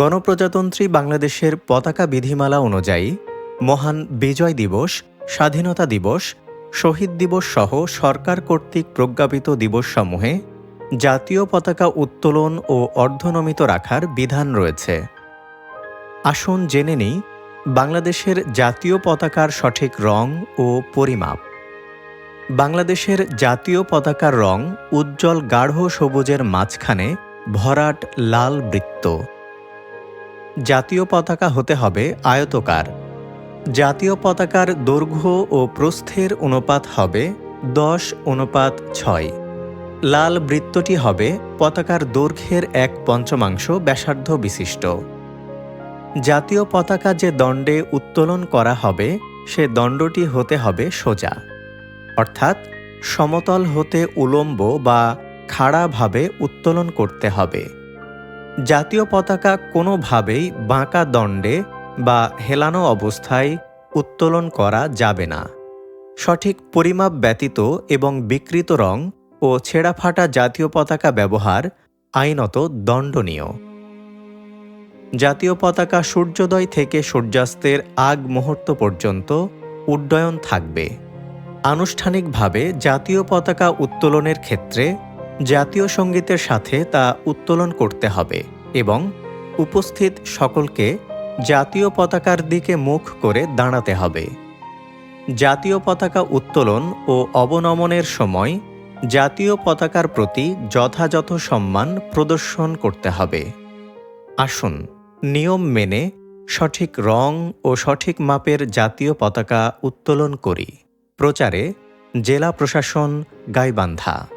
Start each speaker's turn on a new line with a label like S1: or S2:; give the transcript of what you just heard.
S1: গণপ্রজাতন্ত্রী বাংলাদেশের পতাকা বিধিমালা অনুযায়ী মহান বিজয় দিবস, স্বাধীনতা দিবস, শহীদ দিবস সহ সরকার কর্তৃক প্রজ্ঞাপিত দিবসসমূহে জাতীয় পতাকা উত্তোলন ও অর্ধনমিত রাখার বিধান রয়েছে। আসুন জেনে নিই বাংলাদেশের জাতীয় পতাকার সঠিক রং ও পরিমাপ। বাংলাদেশের জাতীয় পতাকার রং উজ্জ্বল গাঢ় সবুজের মাঝখানে ভরাট লাল বৃত্ত। জাতীয় পতাকা হতে হবে আয়তকার। জাতীয় পতাকার দৈর্ঘ্য ও প্রস্থের অনুপাত হবে দশ অনুপাত ছয়। লাল বৃত্তটি হবে পতাকার দৈর্ঘ্যের এক পঞ্চমাংশ ব্যাসার্ধ বিশিষ্ট। জাতীয় পতাকা যে দণ্ডে উত্তোলন করা হবে, সে দণ্ডটি হতে হবে সোজা। অর্থাৎ সমতল হতে উলম্ব বা খাড়াভাবে উত্তোলন করতে হবে। জাতীয় পতাকা কোনোভাবেই বাঁকা দণ্ডে বা হেলানো অবস্থায় উত্তোলন করা যাবে না। সঠিক পরিমাপ ব্যতীত এবং বিকৃত রং ও ছেঁড়াফাটা জাতীয় পতাকা ব্যবহার আইনত দণ্ডনীয়। জাতীয় পতাকা সূর্যোদয় থেকে সূর্যাস্তের আগ মুহূর্ত পর্যন্ত উড্ডয়ন থাকবে। আনুষ্ঠানিকভাবে জাতীয় পতাকা উত্তোলনের ক্ষেত্রে জাতীয় সঙ্গীতের সাথে তা উত্তোলন করতে হবে এবং উপস্থিত সকলকে জাতীয় পতাকার দিকে মুখ করে দাঁড়াতে হবে। জাতীয় পতাকা উত্তোলন ও অবনমনের সময় জাতীয় পতাকার প্রতি যথাযথ সম্মান প্রদর্শন করতে হবে। আসুন, নিয়ম মেনে সঠিক রং ও সঠিক মাপের জাতীয় পতাকা উত্তোলন করি। প্রচারে জেলা প্রশাসন গাইবান্ধা।